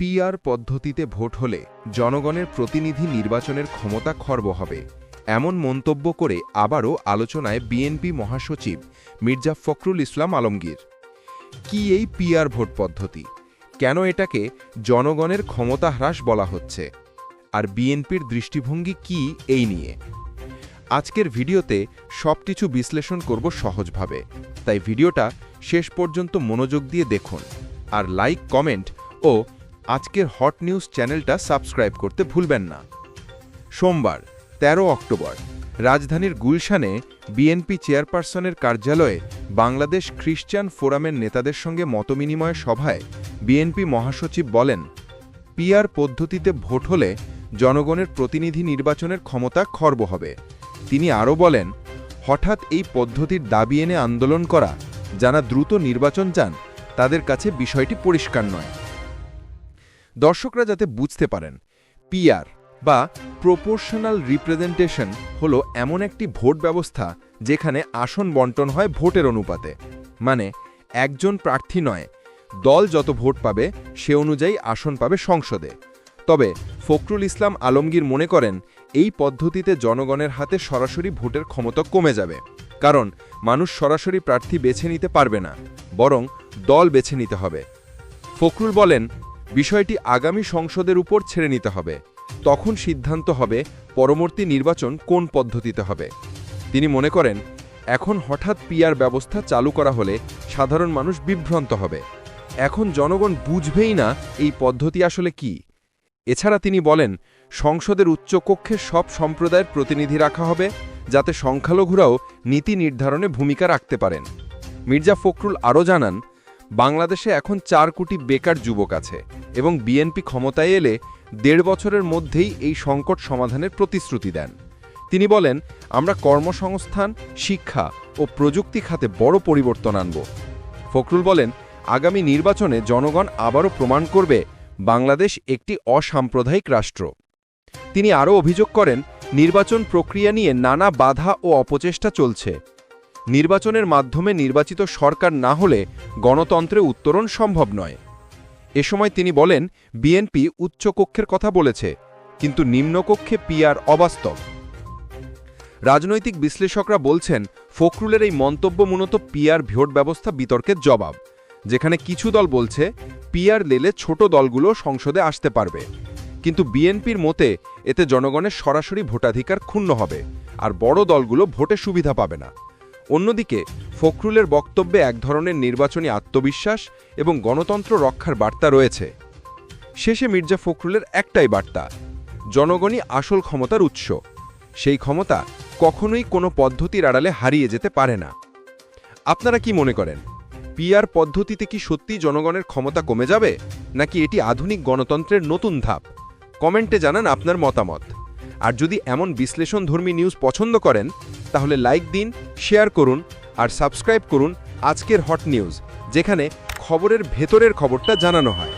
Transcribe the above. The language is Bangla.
পিআর পদ্ধতিতে ভোট হলে জনগণের প্রতিনিধি নির্বাচনের ক্ষমতা খর্ব হবে। এমন মন্তব্য করে আবারও আলোচনায় বিএনপি মহাসচিব মির্জা ফখরুল ইসলাম আলমগীর। কি এই পিআর ভোট পদ্ধতি? কেন এটাকে জনগণের ক্ষমতা হ্রাস বলা হচ্ছে? আর বিএনপির দৃষ্টিভঙ্গি কি এই নিয়ে? আজকের ভিডিওতে সবকিছু বিশ্লেষণ করব সহজভাবে। তাই ভিডিওটা শেষ পর্যন্ত মনোযোগ দিয়ে দেখুন। আর লাইক, কমেন্ট ও আজকের হট নিউজ চ্যানেলটা সাবস্ক্রাইব করতে ভুলবেন না। সোমবার ১৩ অক্টোবর, রাজধানীর গুলশানে বিএনপি চেয়ারপারসনের কার্যালয়ে বাংলাদেশ খ্রিস্টান ফোরামের নেতাদের সঙ্গে মতবিনিময় সভায় বিএনপি মহাসচিব বলেন, পিআর পদ্ধতিতে ভোট হলে জনগণের প্রতিনিধি নির্বাচনের ক্ষমতা খর্ব হবে। তিনি আরও বলেন, হঠাৎ এই পদ্ধতির দাবি এনে আন্দোলন করা, যারা দ্রুত নির্বাচন চান, তাদের কাছে বিষয়টি পরিষ্কার নয়। দর্শকরা যাতে বুঝতে পারেন পিআর বা প্রপোর্শনাল রিপ্রেজেন্টেশন হলো এমন একটি ভোট ব্যবস্থা যেখানে আসন বন্টন হয় ভোটের অনুপাতে। মানে একজন প্রার্থী নয়, দল যত ভোট পাবে সে অনুযায়ী আসন পাবে সংসদে। তবে ফখরুল ইসলাম আলমগীর মনে করেন, এই পদ্ধতিতে জনগণের হাতে সরাসরি ভোটের ক্ষমতা কমে যাবে। কারণ, মানুষ সরাসরি প্রার্থী বেছে নিতে পারবে না, বরং দল বেছে নিতে হবে। ফখরুল বলেন বিষয়টি আগামী সংসদের উপর ছেড়ে নিতে হবে। তখন সিদ্ধান্ত হবে পরবর্তী নির্বাচন কোন পদ্ধতিতে হবে। তিনি মনে করেন, এখন হঠাৎ পিয়ার ব্যবস্থা চালু করা হলে সাধারণ মানুষ বিভ্রান্ত হবে। এখন জনগণ বুঝবেই না এই পদ্ধতি আসলে কি। এছাড়া তিনি বলেন, সংসদের উচ্চকক্ষে সব সম্প্রদায়ের প্রতিনিধি রাখা হবে, যাতে সংখ্যালঘুরাও নীতি নির্ধারণে ভূমিকা রাখতে পারেন। মির্জা ফখরুল আরও জানান বাংলাদেশে এখন চার কোটি বেকার যুবক আছে এবং বিএনপি ক্ষমতায় এলে দেড় বছরের মধ্যেই এই সংকট সমাধানের প্রতিশ্রুতি দেন। তিনি বলেন, আমরা কর্মসংস্থান, শিক্ষা ও প্রযুক্তি খাতে বড় পরিবর্তন আনব। ফখরুল বলেন, আগামী নির্বাচনে জনগণ আবারও প্রমাণ করবে বাংলাদেশ একটি অসাম্প্রদায়িক রাষ্ট্র। তিনি আরও অভিযোগ করেন, নির্বাচন প্রক্রিয়া নিয়ে নানা বাধা ও অপচেষ্টা চলছে। নির্বাচনের মাধ্যমে নির্বাচিত সরকার না হলে গণতন্ত্রে উত্তরণ সম্ভব নয়। এ সময় তিনি বলেন, বিএনপি উচ্চকক্ষের কথা বলেছে, কিন্তু নিম্নকক্ষে পিয়ার অবাস্তব। রাজনৈতিক বিশ্লেষকরা বলছেন, ফখরুলের এই মন্তব্য মূলত পিয়ার ভোট ব্যবস্থা বিতর্কের জবাব, যেখানে কিছু দল বলছে পিয়ার লেলে ছোট দলগুলো সংসদে আসতে পারবে। কিন্তু বিএনপির মতে, এতে জনগণের সরাসরি ভোটাধিকার ক্ষুণ্ণ হবে, আর বড় দলগুলো ভোটে সুবিধা পাবে না। অন্যদিকে, ফখরুলের বক্তব্যে এক ধরনের নির্বাচনী আত্মবিশ্বাস এবং গণতন্ত্র রক্ষার বার্তা রয়েছে। শেষে মির্জা ফখরুলের একটাই বার্তা, জনগণই আসল ক্ষমতার উৎস। সেই ক্ষমতা কখনোই কোনো পদ্ধতির আড়ালে হারিয়ে যেতে পারে না। আপনারা কি মনে করেন, পিআর পদ্ধতিতে কি সত্যি জনগণের ক্ষমতা কমে যাবে, নাকি এটি আধুনিক গণতন্ত্রের নতুন ধাপ? কমেন্টে জানান আপনার মতামত। আর যদি এমন বিশ্লেষণধর্মী নিউজ পছন্দ করেন তাহলে লাইক দিন, শেয়ার করুন আর সাবস্ক্রাইব করুন আজকের হট নিউজ, যেখানে খবরের ভেতরের খবরটা জানানো হয়।